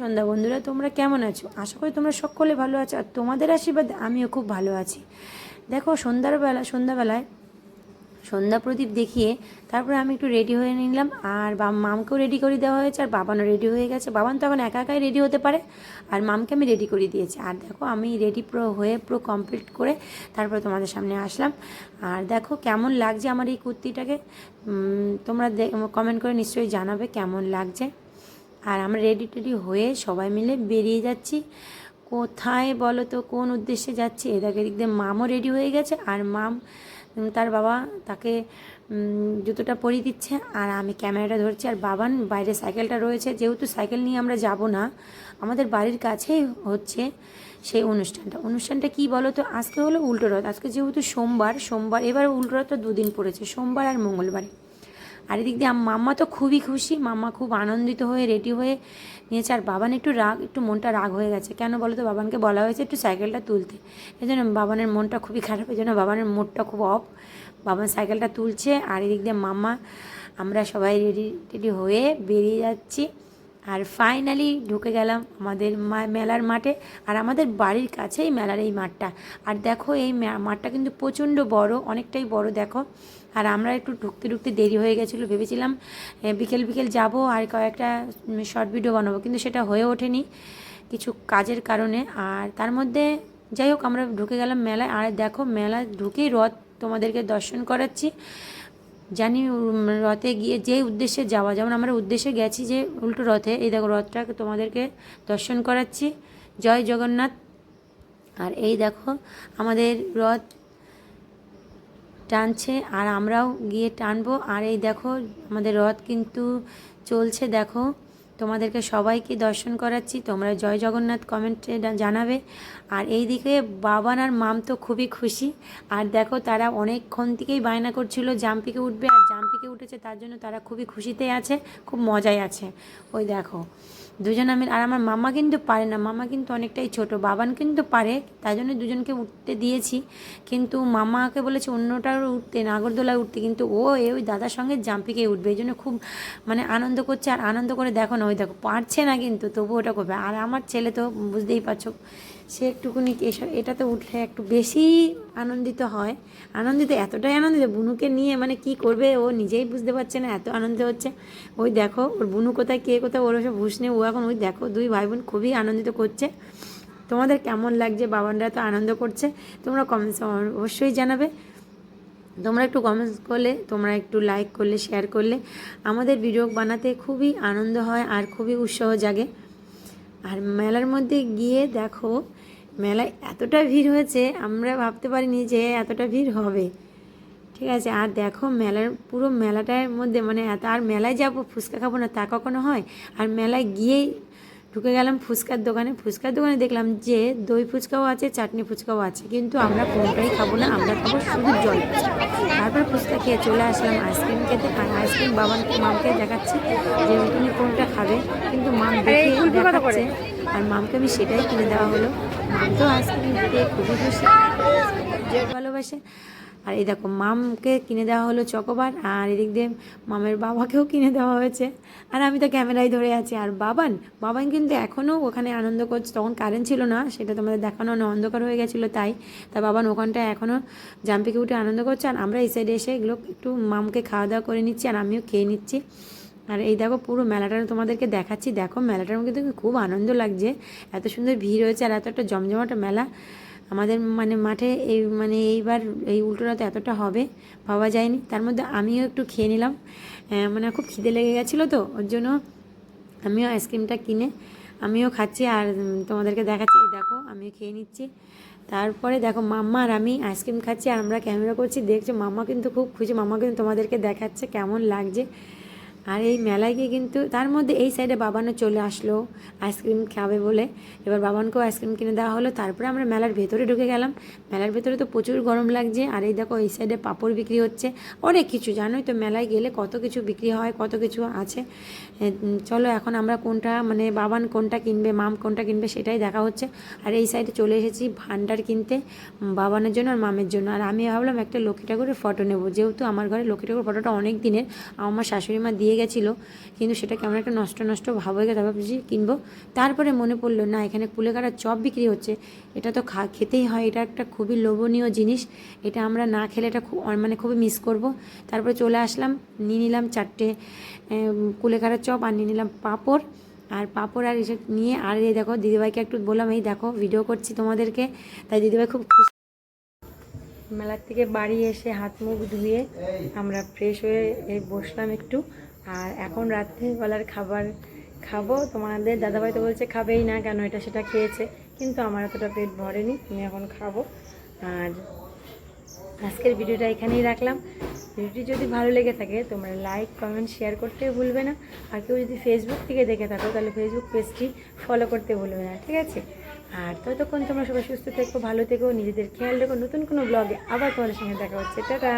সন্ধ্যা। বন্ধুরা, তোমরা কেমন আছো? আশা করি তোমরা সকলে ভালো আছো আর তোমাদের আশীর্বাদ আমিও খুব ভালো আছি। দেখো, সন্ধ্যার বেলা সন্ধ্যাবেলায় সন্ধ্যা প্রদীপ দেখিয়ে তারপরে আমি একটু রেডি হয়ে নিলাম আর মামকেও রেডি করে দেওয়া হয়েছে আর বাবানও রেডি হয়ে গেছে। বাবান তো এখন একা একাই রেডি হতে পারে আর মামকে আমি রেডি করে দিয়েছি। আর দেখো, আমি রেডি পুরো হয়ে পুরো কমপ্লিট করে তারপরে তোমাদের সামনে আসলাম। আর দেখো, কেমন লাগছে আমার এই কুর্তিটাকে? তোমরা কমেন্ট করে নিশ্চয়ই জানাবে কেমন লাগছে। আর আমরা রেডি টেডি হয়ে সবাই মিলে বেরিয়ে যাচ্ছি। কোথায় বলো তো, কোন উদ্দেশ্যে যাচ্ছি? এদিকে এদিক দিয়ে মামও রেডি হয়ে গেছে আর মাম তার বাবা তাকে জুতোটা পরিয়ে দিচ্ছে আর আমি ক্যামেরাটা ধরছি। আর বাবান, বাইরে সাইকেলটা রয়েছে। যেহেতু সাইকেল নিয়ে আমরা যাব না, আমাদের বাড়ির কাছেই হচ্ছে সেই অনুষ্ঠানটা। অনুষ্ঠানটা কি বলো তো, আজকে হলো উল্টো রথ। আজকে যেহেতু সোমবার সোমবার, এবার উল্টো রথ দুদিন পড়েছে, সোমবার আর মঙ্গলবারে। আর এদিক দিয়ে মাম্মা তো খুবই খুশি। মাম্মা খুব আনন্দিত হয়ে রেডি হয়ে নিয়েছে। আর বাবান একটু রাগ, একটু মনটা রাগ হয়ে গেছে। কেন বলো তো বাবানকে বলা হয়েছে একটু সাইকেলটা তুলতে। এই জন্য বাবানের মনটা খুবই খারাপ। এই জন্য বাবানের মুডটা খুব অফ বাবান সাইকেলটা তুলছে। আর এদিক দিয়ে মাম্মা, আমরা সবাই রেডি টেডি হয়ে বেরিয়ে যাচ্ছি। আর ফাইনালি ঢুকে গেলাম আমাদের মেলার মাঠে। আর আমাদের বাড়ির কাছেই মেলার এই মাঠটা। আর দেখো এই মাঠটা কিন্তু প্রচণ্ড বড়, অনেকটাই বড়, দেখো। আর আমরা একটু ঢুকতে ঢুকতে দেরি হয়ে গেছিল, ভেবেছিলাম বিকেল বিকেল যাব আর কয়েকটা শর্ট ভিডিও বানাবো, কিন্তু সেটা হয়ে ওঠেনি কিছু কাজের কারণে। আর তার মধ্যে যাই হোক, আমরা ঢুকে গেলাম মেলায়। আর দেখো মেলা ঢুকেই রথ তোমাদেরকে দর্শন করাচ্ছি। জানি রথে গিয়ে যে উদ্দেশ্যে যাওয়া, যেমন আমরা উদ্দেশ্যে গেছি যে উল্টো রথে, এই দেখো রথটাকে তোমাদেরকে দর্শন করাচ্ছি। জয় জগন্নাথ। আর এই দেখো, আমাদের রথ টানছে, আর আমরাও গিয়ে টানবো। আর এই দেখো, আমাদের রথ কিন্তু চলছে, দেখো। তোমাদেরকে সবাইকে দর্শন করাচ্ছি। তোমরা জয় জগন্নাথ কমেন্টে জানাবে। আর এই দিকে বাবান আর মাম তো খুবই খুশি। আর দেখো, তারা অনেকক্ষণ থেকেই বায়না করছিল, জাম্পিকে উঠবে। আর জাম্পিকে উঠেছে, তার জন্য তারা খুবই খুশিতে আছে, খুব মজায় আছে। ওই দেখো। দুজন আমি আর আমার মামা কিন্তু পারে না, মামা কিন্তু অনেকটাই ছোট, বাবান কিন্তু পারে, তাই জন্য দুজনকে উঠতে দিয়েছি, কিন্তু মামাকে বলেছে অন্যটার উঠতে, নাগরদোলায় উঠতে, কিন্তু ও এ ওই দাদার সঙ্গে জাম্পিকে উঠবে, এই জন্য খুব মানে আনন্দ করছে, আর আনন্দ করে দেখো না, ওই দেখো, পারছে না কিন্তু তবু ওটা করবে, আর আমার ছেলে তো বুঝতেই পারছ সে একটুকুনি এসব এটাতে উঠলে একটু বেশি আনন্দিত হয়। আনন্দিত, এতটাই আনন্দিত, বুনুকে নিয়ে মানে কি করবে, ও নিজেই বুঝতে পারছে না, এত আনন্দ হচ্ছে। ওই দেখো, ওর বুনু কোথায়, কে কোথায়, ওর সব হুশ নেই। ও এখন ওই দেখো, দুই ভাই বোন খুবই আনন্দিত করছে। তোমাদের কেমন লাগছে? বাবানরা তো আনন্দ করছে। তোমরা কমেন্টস অবশ্যই জানাবে। তোমরা একটু কমেন্টস করলে, তোমরা একটু লাইক করলে শেয়ার করলে, আমাদের ভিডিও বানাতে খুবই আনন্দ হয় আর খুবই উৎসাহ জাগে। আর মেলার মধ্যে গিয়ে দেখো মেলায় এতটা ভিড় হয়েছে আমরা ভাবতে পারিনি যে এতটা ভিড় হবে। ঠিক আছে আর দেখো মেলার পুরো মেলাটার মধ্যে মানে এত আর মেলায় যাব ফুচকা খাব না তা কখনো হয়? আর মেলায় গিয়েই ঢুকে গেলাম ফুচকার দোকানে। ফুচকার দোকানে দেখলাম যে দই ফুচকাও আছে চাটনি ফুচকাও আছে কিন্তু আমরা কোনটাই খাব না আমরা খাব শুধু জল। তারপর ফুচকা খেয়ে চলে আসলাম আইসক্রিম খেতে আর আইসক্রিম বাবানকে মামকে দেখাচ্ছে যে তুমি কোনটা খাবে। কিন্তু মাম দেখে দেখাচ্ছে আর মামকে আমি সেটাই কিনে দেওয়া হলো। মাম তো আইসক্রিম খেতে খুবই খুশি। ভালোবাসে। আর এই দেখো, মামকে কিনে দেওয়া হলো চকোবার, আর এদিক দিয়ে মামের বাবাকেও কিনে দেওয়া হয়েছে। আর আমি তো ক্যামেরায় ধরে আছি। আর বাবান বাবান কিন্তু এখনও ওখানে আনন্দ করছে। তখন কারেন্ট ছিল না, সেটা তোমাদের দেখানো না অন্ধকার হয়ে গেছিল তাই। তা বাবান ওখানটায় এখনও জাম্পিকে উঠে আনন্দ করছে। আর আমরা এই সাইডে এসে এগুলো একটু মামকে খাওয়া দাওয়া করে নিচ্ছি, আর আমিও খেয়ে নিচ্ছি। আর এই দেখো পুরো মেলাটা তোমাদেরকে দেখাচ্ছি। দেখো মেলাটার মধ্যে খুব আনন্দ লাগছে। এত সুন্দর ভিড় হয়েছে আর এত একটা জমজমাটা মেলা। আমাদের মানে মাঠে এই মানে এইবার এই উল্টোরাতে এতটা হবে, ভাবা যায়নি। তার মধ্যে আমিও একটু খেয়ে নিলাম। মানে খুব খিদে লেগে গেছিল তো, ওর জন্য আমিও আইসক্রিমটা কিনে আমিও খাচ্ছি আর তোমাদেরকে দেখাচ্ছি। দেখো, আমিও খেয়ে নিচ্ছি। তারপরে দেখো মাম্মা আর আমি আইসক্রিম খাচ্ছি আর আমরা ক্যামেরা করছি। দেখছি মাম্মা কিন্তু খুব খুশি। মাম্মা কিন্তু তোমাদেরকে দেখাচ্ছে কেমন লাগছে। আর এই মেলায় গিয়ে কিন্তু তার মধ্যে এই সাইডে বাবানও চলে আসলো আইসক্রিম খাবে বলে। এবার বাবানকেও আইসক্রিম কিনে দেওয়া হলো। তারপরে আমরা মেলার ভেতরে ঢুকে গেলাম। মেলার ভেতরে তো প্রচুর গরম লাগছে। আর এই দেখো, এই সাইডে পাপড় বিক্রি হচ্ছে। অনেক কিছু, জানোই তো মেলায় গেলে কত কিছু বিক্রি হয়, কত কিছু আছে। চলো এখন আমরা কোনটা মানে বাবান কোনটা কিনবে, মাম কোনটা কিনবে সেটাই দেখা হচ্ছে। আর এই সাইডে চলে এসেছি ভান্ডার কিনতে, বাবানের জন্য আর মামের জন্য। আর আমি ভাবলাম একটা লক্ষ্মী ঠাকুরের ফটো নেব। যেহেতু আমার ঘরে লক্ষ্মী ঠাকুর ফটোটা অনেক দিনের আমার শাশুড়ি মা দিয়ে গেছিল কিন্তু সেটা কেমন একটা নষ্ট নষ্ট ভাব হয়ে গেছে ভাবছি কিনবো। তারপরে মনে পড়ল না এখানে কুলেখাড়ার চপ বিক্রি হচ্ছে। এটা তো খা খেতেই হয় এটা একটা খুবই লোভনীয় জিনিস। এটা আমরা না খেলে এটা খুব মানে খুবই মিস করব। তারপরে চলে আসলাম নিয়ে নিলাম চারটে এম, কুলেখাড়ার চপ আর নিয়ে নিলাম পাঁপড়। আর পাঁপড় আর এসব নিয়ে আর এই দেখো দিদিভাইকে একটু বললাম এই দেখো ভিডিও করছি তোমাদেরকে। তাই দিদিভাই খুব খুশি। মেলার থেকে বাড়ি এসে হাত মুখ ধুয়ে আমরা ফ্রেশ হয়ে বসলাম একটু। আর এখন রাত্রিবেলার খাবার খাব। তোমাদের দাদাভাই তো বলছে খাবেই না কেন এটা সেটা খেয়েছে, কিন্তু আমার এতটা পেট ভরেনি, আমি এখন খাব। আর আজকের ভিডিওটা এখানেই রাখলাম। ভিডিওটি যদি ভালো লেগে থাকে, তোমরা লাইক কমেন্ট শেয়ার করতে ভুলবে না। আর কেউ যদি ফেসবুক থেকে দেখে থাকো, তাহলে ফেসবুক পেজটি ফলো করতে ভুলবে না, ঠিক আছে? আর ততক্ষণ তোমরা সবাই সুস্থ থেকো, ভালো থেকো, নিজেদের খেয়াল রেখো। নতুন কোনো ব্লগে আবার তোমাদের সঙ্গে দেখা হচ্ছে। টাটা!